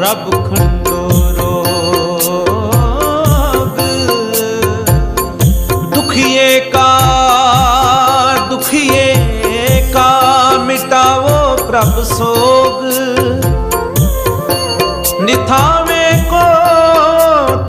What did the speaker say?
ਪ੍ਰਭ ਖੰਡੋਰੋ ਦੁਖੀਏ ਕਾ ਦੁਖੀਏ ਕਾ ਮਿਟਾਵੋ ਪ੍ਰਭ ਸੋਗ। ਨਿਥਾ